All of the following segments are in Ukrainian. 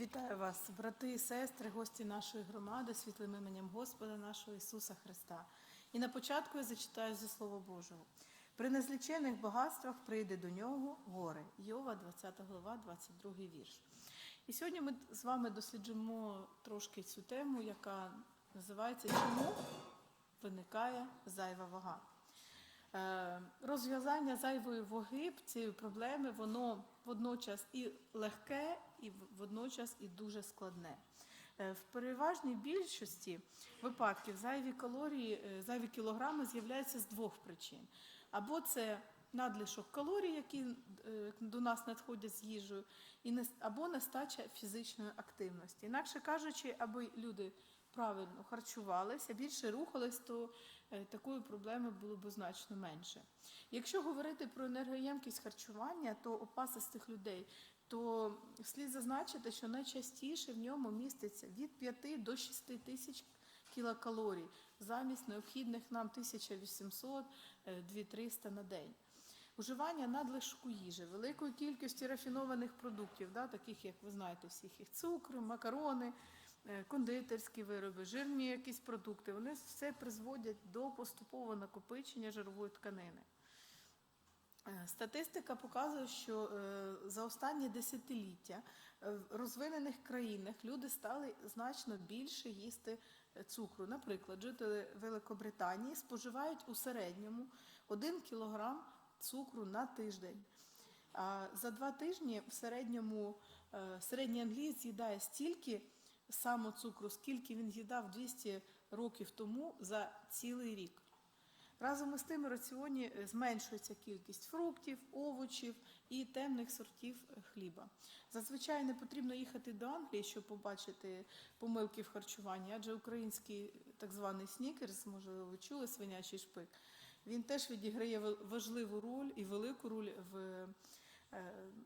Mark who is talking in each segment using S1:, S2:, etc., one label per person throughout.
S1: Вітаю вас, брати і сестри, гості нашої громади, світлим іменем Господа нашого Ісуса Христа. І на початку я зачитаю зі Слова Божого. При незлічених багатствах прийде до нього горе. Йова, 20 глава, 22 вірш. І сьогодні ми з вами досліджимо трошки цю тему, яка називається Чому виникає зайва вага? Е, Розв'язання зайвої ваги цієї проблеми, воно водночас і легке, і водночас і дуже складне. Е, В переважній більшості випадків зайві калорії, е, зайві кілограми з'являються з двох причин. Або це надлишок калорій, які до нас надходять з їжею, і або нестача фізичної активності. Інакше кажучи, аби люди правильно харчувалися, більше рухались, то такої проблеми було б значно менше. Якщо говорити про енергоємкість харчування, то опасистих людей, то слід зазначити, що найчастіше в ньому міститься від 5 до 6 тисяч кілокалорій замість необхідних нам 1800-2300 на день. Уживання надлишку їжі, великої кількості рафінованих продуктів, да, таких як ви знаєте, всіх їх цукру, макарони, е, кондитерські вироби, жирні якісь продукти, вони все призводять до поступового накопичення жирової тканини. Е, Статистика показує, що е, за останні десятиліття е, в розвинених країнах люди стали значно більше їсти е, цукру. Наприклад, жителі Великобританії споживають у середньому 1 кілограм цукру на тиждень. А за два тижні в середньому е, середній англієць з'їдає стільки само цукру, скільки він їдав 200 років тому за цілий рік. Разом із тим в раціоні е, зменшується кількість фруктів, овочів і темних сортів е, хліба. Зазвичай не потрібно їхати до Англії, щоб побачити помилки в харчуванні, адже український е, так званий снікерс, можливо, ви чули свинячий шпик, він теж відіграє важливу роль і велику роль в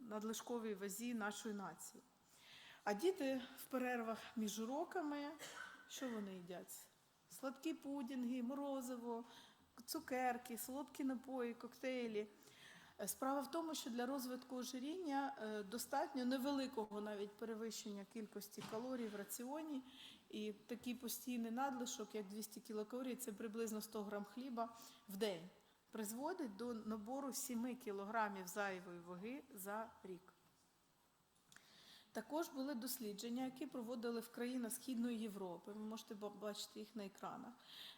S1: надлишковій вазі нашої нації. А діти в перервах між уроками, що вони їдять? Сладкі пудінги, морозиво, цукерки, солодкі напої, коктейлі. Е, Справа в тому, що для розвитку ожиріння е, достатньо невеликого навіть перевищення кількості калорій в раціоні. І такий постійний надлишок, як 200 кілокалорій, це приблизно 100 грам хліба в день, призводить до набору 7 кілограмів зайвої ваги за рік. Також були дослідження, які проводили в країнах Східної Європи. Ви можете ба- бачити їх на екранах.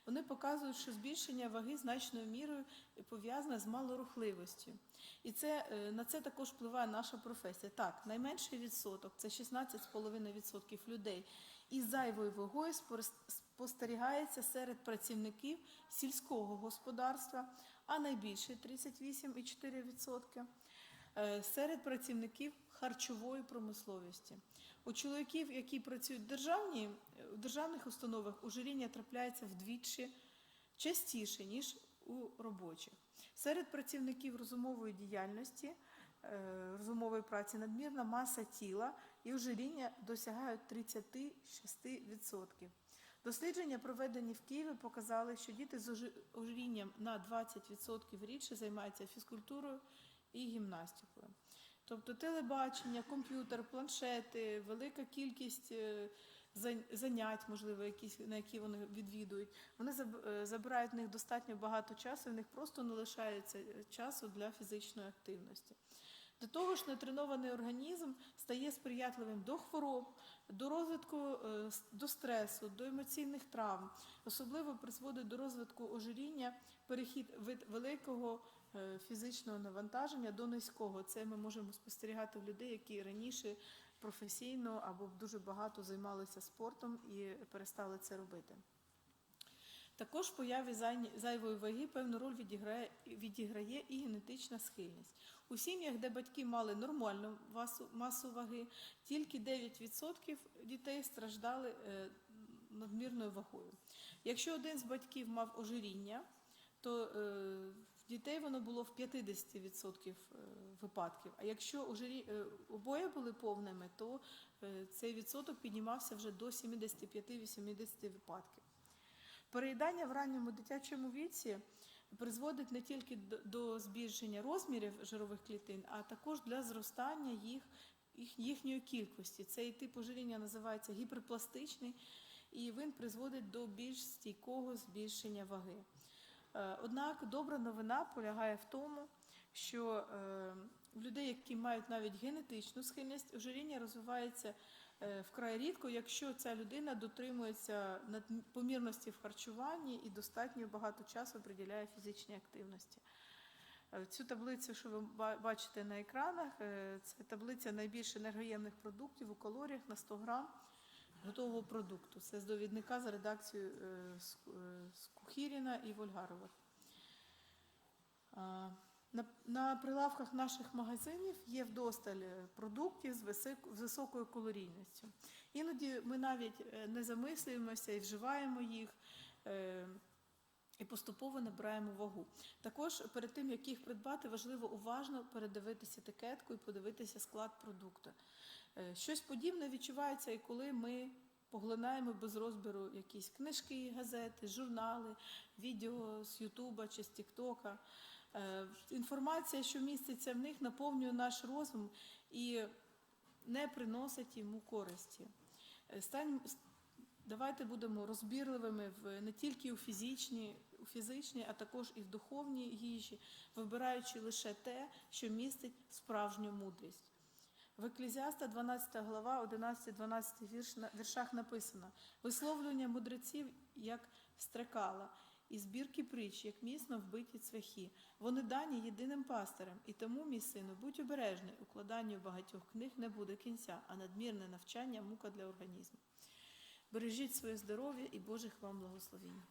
S1: Вони показують, що збільшення ваги значною мірою пов'язане з малорухливістю. І це, е, на це також впливає наша професія. Так, найменший відсоток це 16,5% людей із зайвою вагою спостерігається серед працівників сільського господарства, а найбільше 38,4%. Е, серед працівників харчової промисловості. У чоловіків, які працюють в, державні, у державних установах, ожиріння трапляється вдвічі частіше, ніж у робочих. Серед працівників розумової діяльності, е, розумової праці надмірна маса тіла і ожиріння досягають 36%. Дослідження, проведені в Києві, показали, що діти з ожирінням на 20% рідше займаються фізкультурою і гімнастикою. Тобто телебачення, комп'ютер, планшети, велика кількість е, занять, можливо, якісь, на які вони відвідують, вони е, забирають в них достатньо багато часу, в них просто не лишається е, часу для фізичної активності. До того ж, нетренований організм стає сприятливим до хвороб, до розвитку е, до стресу, до емоційних травм. Особливо призводить до розвитку ожиріння перехід від великого е, фізичного навантаження до низького. Це ми можемо спостерігати в людей, які раніше професійно або дуже багато займалися спортом і перестали це робити. Також в появі зайвої ваги певну роль відіграє, відіграє і генетична схильність. У сім'ях, де батьки мали нормальну масу, ваги, тільки 9% дітей страждали е, надмірною вагою. Якщо один з батьків мав ожиріння, то е, в дітей воно було в 50% е, випадків. А якщо обоє були повними, то цей відсоток піднімався вже до 75-80 випадків. Переїдання в ранньому дитячому віці призводить не тільки до- збільшення розмірів жирових клітин, а також для зростання їх їх, їхньої кількості. Цей тип ожиріння називається гіперпластичний, і він призводить до більш стійкого збільшення ваги. Е, Однак добра новина полягає в тому, що е, в людей, які мають навіть генетичну схильність, ожиріння розвивається вкрай рідко, якщо ця людина дотримується помірності в харчуванні і достатньо багато часу приділяє фізичній активності. Е, Цю таблицю, що ви бачите на екранах, е, це таблиця найбільш енергоємних продуктів у калоріях на 100 грам готового продукту. Це з довідника за редакцією е, е, Скухіріна і Вольгарова. На, прилавках наших магазинів є вдосталь е, продуктів з високою калорійністю. Іноді ми навіть е, не замислюємося і вживаємо їх. е, І поступово набираємо вагу. Також перед тим, як їх придбати, важливо уважно передивитися етикетку і подивитися склад продукту. Щось подібне відчувається і коли ми поглинаємо без розбіру якісь книжки, газети, журнали, відео з Ютуба чи з Тіктока. Е, Інформація, що міститься в них, наповнює наш розум і не приносить йому користі. Е, Стань, давайте будемо розбірливими в не тільки у фізичній, у фізичній, а також і в духовній їжі, вибираючи лише те, що містить справжню мудрість. В Еклезіаста 12 глава, 11-12 вірш, віршах написано висловлювання мудреців як стрекала, і збірки притч, як міцно вбиті цвяхи. Вони дані єдиним пастирем, і тому, мій сину, будь обережний, укладанню багатьох книг не буде кінця, а надмірне навчання мука для організму. Бережіть своє здоров'я і Божих вам благословінь.